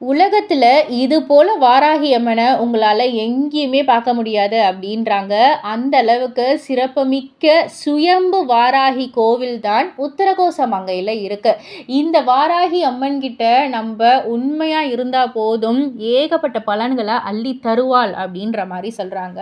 உலகத்தில் இது போல் வாராகி அம்மனை உங்களால் எங்கேயுமே பார்க்க முடியாது அப்படின்றாங்க. அந்த அளவுக்கு சிறப்புமிக்க சுயம்பு வாராகி கோவில் தான் உத்தரகோச மங்கையில் இருக்குது இந்த வாராகி அம்மன் கிட்ட நம்ம உண்மையாக இருந்தால் போதும் ஏகப்பட்ட பலன்களை அள்ளி தருவாள் அப்படின்ற மாதிரி சொல்கிறாங்க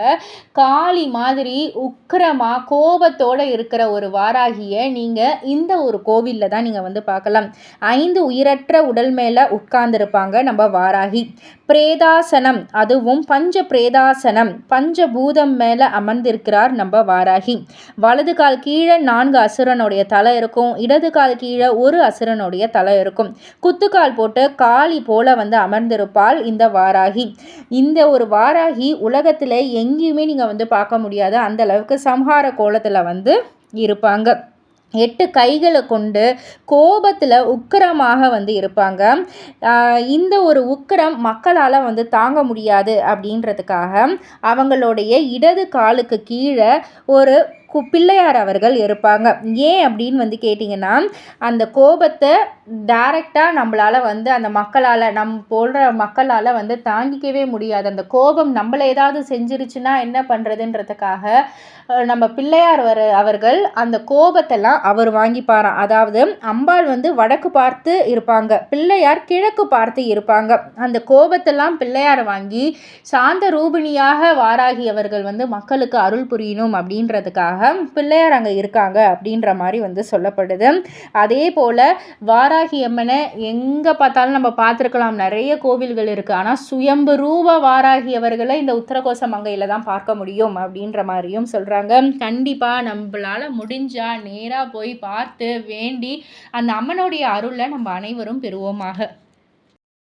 காளி மாதிரி உக்கிரமாக கோபத்தோடு இருக்கிற ஒரு வாராகியை நீங்கள் இந்த ஒரு கோவிலில் தான் நீங்கள் வந்து பார்க்கலாம். ஐந்து உயிரற்ற உடல் மேலே உட்கார்ந்துருப்பாங்க. நம்ம வாராகி. பிரேதாசனம் அதுவும் பஞ்ச பிரேதாசனம் பஞ்சபூதம் மேலே அமர்ந்திருக்கிறார் நம்ம வாராகி. வலது கால் கீழே நான்கு அசுரனுடைய தலை இருக்கும் இடது கால் கீழே ஒரு அசுரனுடைய தலை இருக்கும். குத்துக்கால் போட்டு காளி போல வந்து அமர்ந்திருப்பாள் இந்த வாராகி. இந்த ஒரு வாராகி உலகத்தில் எங்கேயுமே நீங்கள் வந்து பார்க்க முடியாது. அந்த அளவுக்கு சம்ஹார கோலத்தில் வந்து இருப்பாங்க. எட்டு கைகளை கொண்டு கோபத்தில் உக்கிரமாக வந்து இருப்பாங்க. இந்த ஒரு உக்கிரம் மக்களால் வந்து தாங்க முடியாது அப்படின்றதுக்காக அவங்களுடைய இடது காலுக்கு கீழே ஒரு கு பிள்ளையார் அவர்கள் இருப்பாங்க. ஏன் அப்படின்னு வந்து கேட்டிங்கன்னா அந்த கோபத்தை டைரெக்டாக நம்மளால் வந்து அந்த மக்களால் நம் போன்ற மக்களால் வந்து தாங்கிக்கவே முடியாது. அந்த கோபம் நம்மளை ஏதாவது செஞ்சிருச்சுன்னா என்ன பண்ணுறதுன்றதுக்காக நம்ம பிள்ளையார் வர அவர்கள் அந்த கோபத்தெல்லாம் அவர் வாங்கிப்பாராம். அதாவது அம்பாள் வந்து வடக்கு பார்த்து இருப்பாங்க. பிள்ளையார் கிழக்கு பார்த்து இருப்பாங்க. அந்த கோபத்தெல்லாம் பிள்ளையார் வாங்கி சாந்த ரூபிணியாக வாராகி அவர்கள் வந்து மக்களுக்கு அருள் புரியணும் அப்படின்றதுக்காக பிள்ளையார் அங்கே இருக்காங்க அப்படின்ற மாதிரி வந்து சொல்லப்படுது. அதே போல் வாராகி அம்மனை எங்கே பார்த்தாலும் நம்ம பார்த்துருக்கலாம். நிறைய கோவில்கள் இருக்குது ஆனால் சுயம்பு ரூப வாராகி அவர்களை இந்த உத்தரகோச மங்கையில் தான் பார்க்க முடியும் அப்படின்ற மாதிரியும் சொல்கிறாங்க கண்டிப்பாக நம்மளால் முடிஞ்சால் நேராக போய் பார்த்து வேண்டி அந்த அம்மனுடைய அருளை நம்ம அனைவரும் பெறுவோமாக.